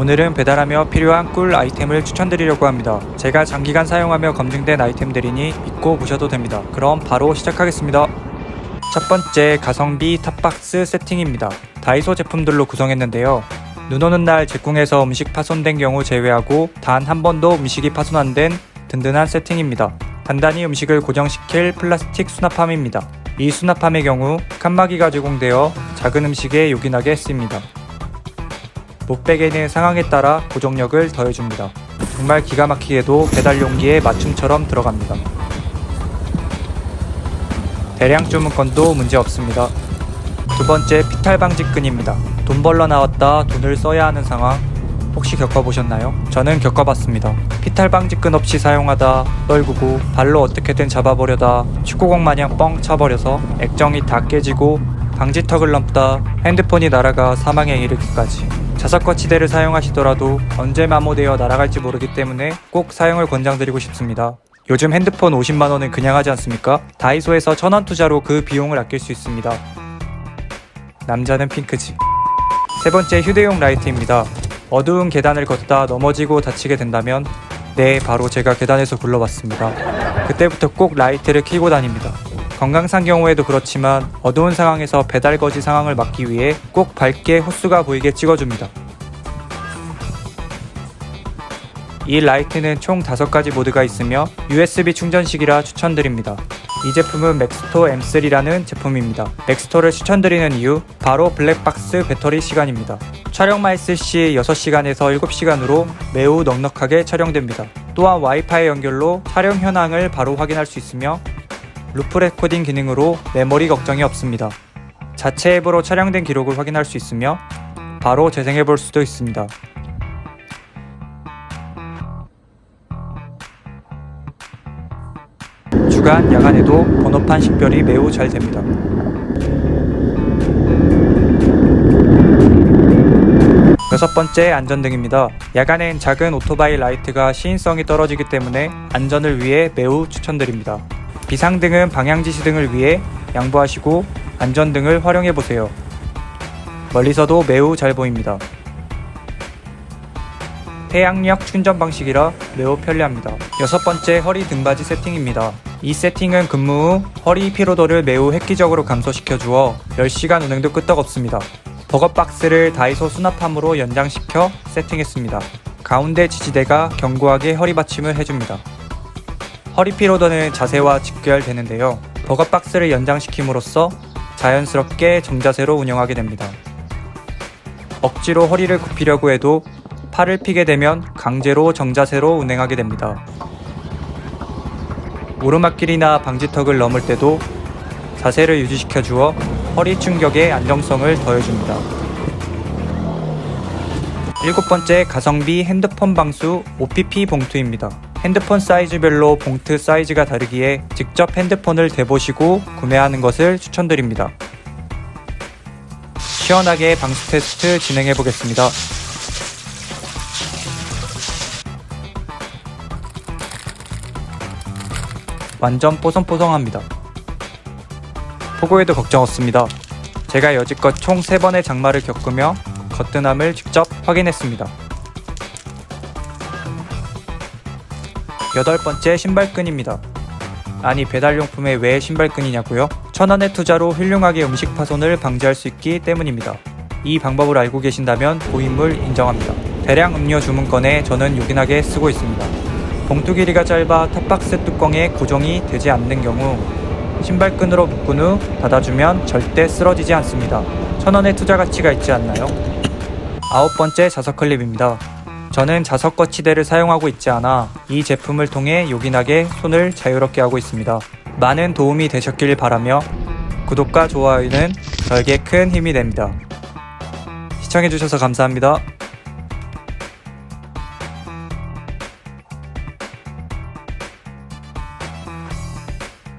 오늘은 배달하며 필요한 꿀 아이템을 추천드리려고 합니다. 제가 장기간 사용하며 검증된 아이템들이니 믿고 보셔도 됩니다. 그럼 바로 시작하겠습니다. 첫 번째 가성비 탑박스 세팅입니다. 다이소 제품들로 구성했는데요. 눈 오는 날 제궁에서 음식 파손된 경우 제외하고 단 한 번도 음식이 파손 안 된 든든한 세팅입니다. 단단히 음식을 고정시킬 플라스틱 수납함입니다. 이 수납함의 경우 칸막이가 제공되어 작은 음식에 요긴하게 쓰입니다. 목베개는 상황에 따라 고정력을 더해줍니다. 정말 기가 막히게도 배달 용기에 맞춤처럼 들어갑니다. 대량 주문건도 문제 없습니다. 두 번째 피탈 방지 끈입니다. 돈 벌러 나왔다 돈을 써야 하는 상황 혹시 겪어보셨나요? 저는 겪어봤습니다. 피탈 방지 끈 없이 사용하다 떨구고 발로 어떻게든 잡아버려다 축구공 마냥 뻥 차버려서 액정이 다 깨지고 방지턱을 넘다 핸드폰이 날아가 사망에 이르기까지 자석 거치대를 사용하시더라도 언제 마모되어 날아갈지 모르기 때문에 꼭 사용을 권장드리고 싶습니다. 요즘 핸드폰 50만원은 그냥 하지 않습니까? 다이소에서 천원 투자로 그 비용을 아낄 수 있습니다. 남자는 핑크지. 세 번째 휴대용 라이트입니다. 어두운 계단을 걷다 넘어지고 다치게 된다면 네, 바로 제가 계단에서 굴러봤습니다. 그때부터 꼭 라이트를 켜고 다닙니다. 건강상 경우에도 그렇지만 어두운 상황에서 배달 거지 상황을 막기 위해 꼭 밝게 호수가 보이게 찍어줍니다. 이 라이트는 총 5가지 모드가 있으며 USB 충전식이라 추천드립니다. 이 제품은 맥스토 M3라는 제품입니다. 맥스토를 추천드리는 이유 바로 블랙박스 배터리 시간입니다. 촬영만 했을 시 6시간에서 7시간으로 매우 넉넉하게 촬영됩니다. 또한 와이파이 연결로 촬영 현황을 바로 확인할 수 있으며 루프 레코딩 기능으로 메모리 걱정이 없습니다. 자체 앱으로 촬영된 기록을 확인할 수 있으며 바로 재생해 볼 수도 있습니다. 주간, 야간에도 번호판 식별이 매우 잘 됩니다. 여섯 번째 안전등입니다. 야간엔 작은 오토바이 라이트가 시인성이 떨어지기 때문에 안전을 위해 매우 추천드립니다. 비상 등은 방향 지시 등을 위해 양보하시고 안전 등을 활용해 보세요. 멀리서도 매우 잘 보입니다. 태양력 충전 방식이라 매우 편리합니다. 여섯 번째 허리 등받이 세팅입니다. 이 세팅은 근무 후 허리 피로도를 매우 획기적으로 감소시켜 주어 10시간 운행도 끄떡없습니다. 버거박스를 다이소 수납함으로 연장시켜 세팅했습니다. 가운데 지지대가 견고하게 허리 받침을 해줍니다. 허리 피로도는 자세와 직결되는데요. 버거박스를 연장시킴으로써 자연스럽게 정자세로 운영하게 됩니다. 억지로 허리를 굽히려고 해도 팔을 피게 되면 강제로 정자세로 운행하게 됩니다. 오르막길이나 방지턱을 넘을 때도 자세를 유지시켜 주어 허리 충격의 안정성을 더해줍니다. 일곱 번째 가성비 핸드폰 방수 OPP 봉투입니다. 핸드폰 사이즈별로 봉투 사이즈가 다르기에 직접 핸드폰을 대보시고 구매하는 것을 추천드립니다. 시원하게 방수 테스트 진행해 보겠습니다. 완전 뽀송뽀송합니다. 포고에도 걱정 없습니다. 제가 여지껏 총 3번의 장마를 겪으며 거뜬함을 직접 확인했습니다. 여덟 번째 신발끈입니다. 아니 배달용품에 왜 신발끈이냐고요? 천원의 투자로 훌륭하게 음식 파손을 방지할 수 있기 때문입니다. 이 방법을 알고 계신다면 고인물 인정합니다. 대량 음료 주문건에 저는 요긴하게 쓰고 있습니다. 봉투 길이가 짧아 탑박스 뚜껑에 고정이 되지 않는 경우 신발끈으로 묶은 후 닫아주면 절대 쓰러지지 않습니다. 천원의 투자 가치가 있지 않나요? 아홉 번째 자석 클립입니다. 저는 자석 거치대를 사용하고 있지 않아 이 제품을 통해 요긴하게 손을 자유롭게 하고 있습니다. 많은 도움이 되셨길 바라며 구독과 좋아요는 저에게 큰 힘이 됩니다. 시청해주셔서 감사합니다.